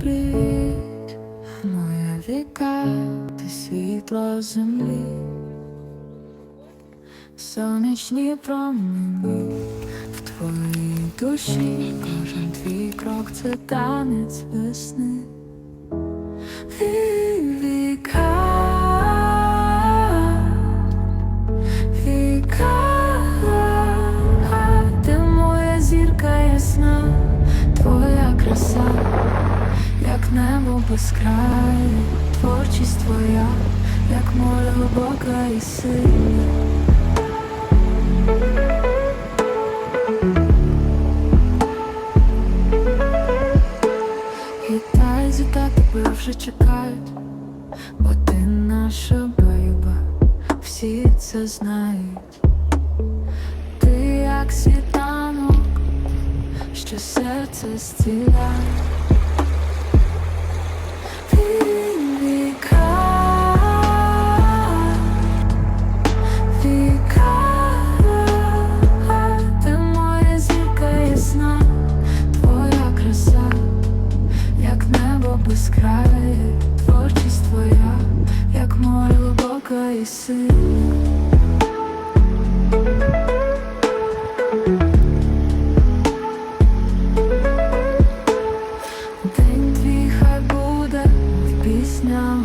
привіт, моя віка, ти світло землі, сонячні промені в твоїй душі, кожен твій крок це танець весни. Віка, ти моя зірка ясна, небо без творчість твоя, як море глибока і сильна. Вже чекають, бо ти наша бейба, всі це знають. Ти як світанок, що серце зціляє. безкрає творчість твоя, як море глибока і сильна. День твій хай буде в піснях